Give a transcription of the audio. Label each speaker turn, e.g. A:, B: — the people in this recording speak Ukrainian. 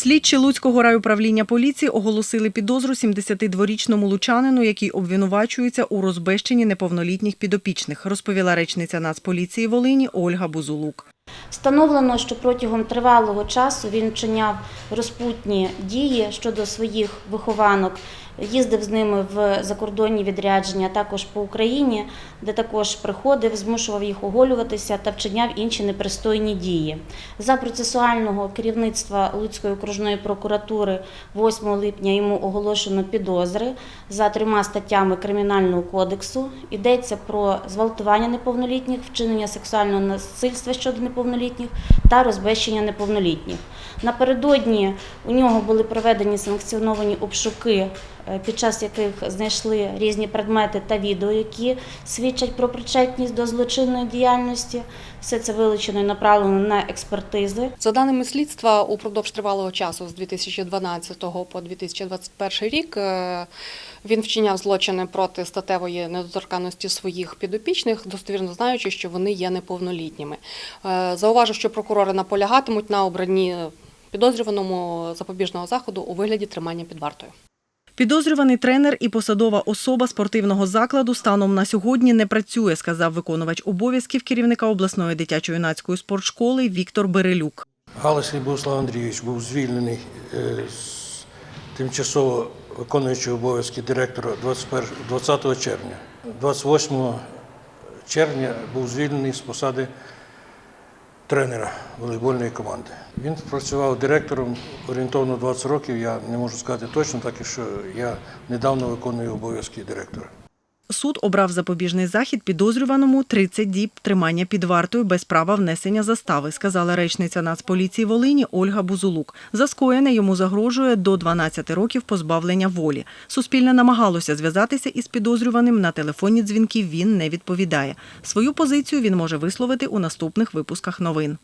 A: Слідчі Луцького райуправління поліції оголосили підозру 72-річному лучанину, який обвинувачується у розбещенні неповнолітніх підопічних, розповіла речниця Нацполіції Волині Ольга Бузулук.
B: Встановлено, що протягом тривалого часу він вчиняв розпутні дії щодо своїх вихованок, їздив з ними в закордонні відрядження, також по Україні, де також приходив, змушував їх оголюватися та вчиняв інші непристойні дії. За процесуального керівництва Луцької окружної прокуратури 8 липня йому оголошено підозри за трьома статтями Кримінального кодексу. Йдеться про зґвалтування неповнолітніх, вчинення сексуального насильства щодо неповнолітніх та розбещення неповнолітніх. Напередодні у нього були проведені санкціоновані обшуки, е, під час яких знайшли різні предмети та відео, які свідчать про причетність до злочинної діяльності. Все це вилучено і направлено на експертизи.
C: За даними слідства, упродовж тривалого часу з 2012 по 2021 рік е, він вчиняв злочини проти статевої недоторканності своїх підопічних, достовірно знаючи, що вони є неповнолітніми. Е, Зауважу, що прокурори наполягатимуть на обранні підозрюваному запобіжного заходу у вигляді тримання під вартою.
A: Підозрюваний тренер і посадова особа спортивного закладу станом на сьогодні не працює, сказав виконувач обов'язків керівника обласної дитячо-юнацької спортшколи Віктор Берелюк.
D: Галицький Богослав Андрійович був звільнений е, з тимчасово виконуючого обов'язки директора 21 20 червня. 28 червня був звільнений з посади тренера волейбольної команди. Він працював директором орієнтовно 20 років. Я не можу сказати точно, так і що я недавно виконую обов'язки директора.
A: Суд обрав запобіжний захід підозрюваному 30 діб тримання під вартою без права внесення застави, сказала речниця Нацполіції Волині Ольга Бузулук. За скоєне йому загрожує до 12 років позбавлення волі. Суспільне намагалося зв'язатися із підозрюваним. На телефонні дзвінки він не відповідає. Свою позицію він може висловити у наступних випусках новин.